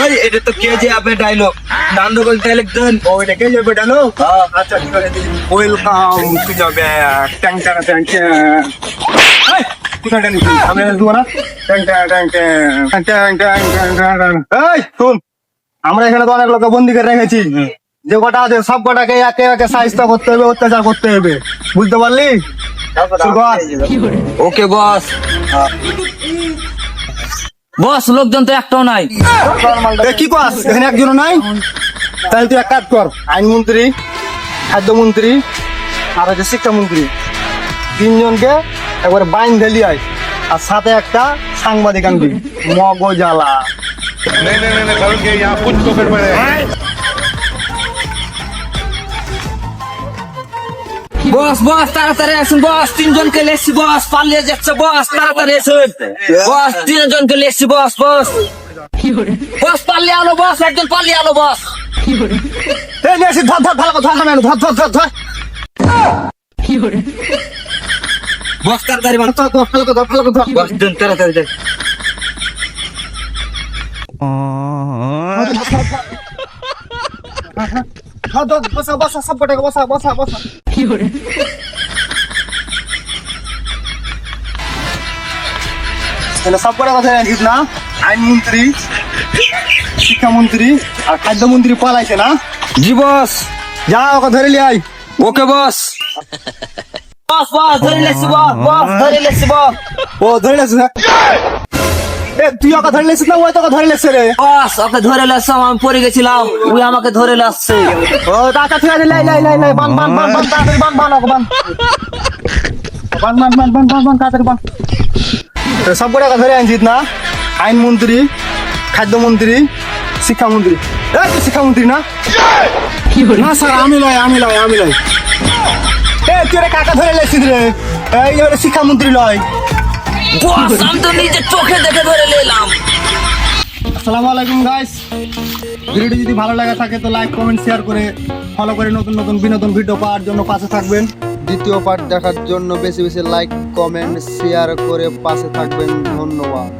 ওই এটা তো কে আপে ট্যাং ট্যাং ট্যাং আমরা এখানে তো অনেক লোক বন্দি করে রেখেছি। যে কটা আছে সব কটাকে একে একে সাহিত্য করতে হবে অত্যাচার করতে হবে। বুঝতে পারলি? ওকে বস বস লোকজন তো একটাও নাই এ, কি কস এখানে একজন নাই তাহলে তুই এক কাজ কর আইনমন্ত্রী খাদ্যমন্ত্রী আর হচ্ছে শিক্ষামন্ত্রী তিনজনকে একবারে বাইন ঢেলি আয় আর সাথে একটা সাংবাদিক আনবি মগজালা नहीं नहीं नहीं कल के यहाँ कुछ तो गड़बड़ है বস বস তাড়াতাড়ি আসুন বস তিনজনকে লেসছি বস পালিয়ে যাচ্ছে বস তাড়াতাড়ি আসুন। বস তিনজনকে লেসছি বস বস। বস পালিয়ে আলো বস একজন পালিয়ে আলো বস। এই আসি ধর ধর ভালো ধর হামেন ধর ধর ধর ধর। বস তাড়াতাড়ি বানো। ধর, ধর, ভালো ধর ভালো ধর বস দিন তাড়াতাড়ি। ধর ধর বসা বসা সব কটাকে বসা বসা বসা। তাহলে সব কটা কথা জানিস না? আইনমন্ত্রী শিক্ষামন্ত্রী আর খাদ্যমন্ত্রী পালাইছে না? জি বস। যা ওকে ধরে লিয়ে আয়। ওকে বস। বস বস ধরে লেসছি বস বস ধরে লেসছি বস। ও ধরে লেছিস না? এ তুই ওকে ধরে লেছিস না? ওই তোকে ধরে লেছে রে। বস ওকে ধরে লেসছে আমি পড়ে গেছিলাম। ওই আমাকে ধরে লেসছে ও দাদা ঠিক আছে লাই লাই লাই লাই বান বান বান বান তাড়াতাড়ি বান বান ওকে বান। বান বান বান বান বান বান তাড়াতাড়ি বান। সব কটা ধরে আনছিস না? আইনমন্ত্রী খাদ্যমন্ত্রী শিক্ষামন্ত্রী। এ তুই শিক্ষামন্ত্রী না? না স্যার আমি লয় আমি লয় আমি লয়। এ তুই রে কাকা ধরে লেছিস রে? এই শিক্ষামন্ত্রী লয়। বস আমি তো নিজের চোখে দেখে ধরে নিলাম। আসসালামু আলাইকুম গাইস ভিডিওটি যদি ভালো লাগে থাকে তো লাইক কমেন্ট শেয়ার করে ফলো করে নতুন নতুন বিনোদন ভিডিও পাওয়ার জন্য পাশে থাকবেন। দ্বিতীয় পার্ট দেখার জন্য বেশি বেশি লাইক কমেন্ট শেয়ার করে পাশে থাকবেন। ধন্যবাদ।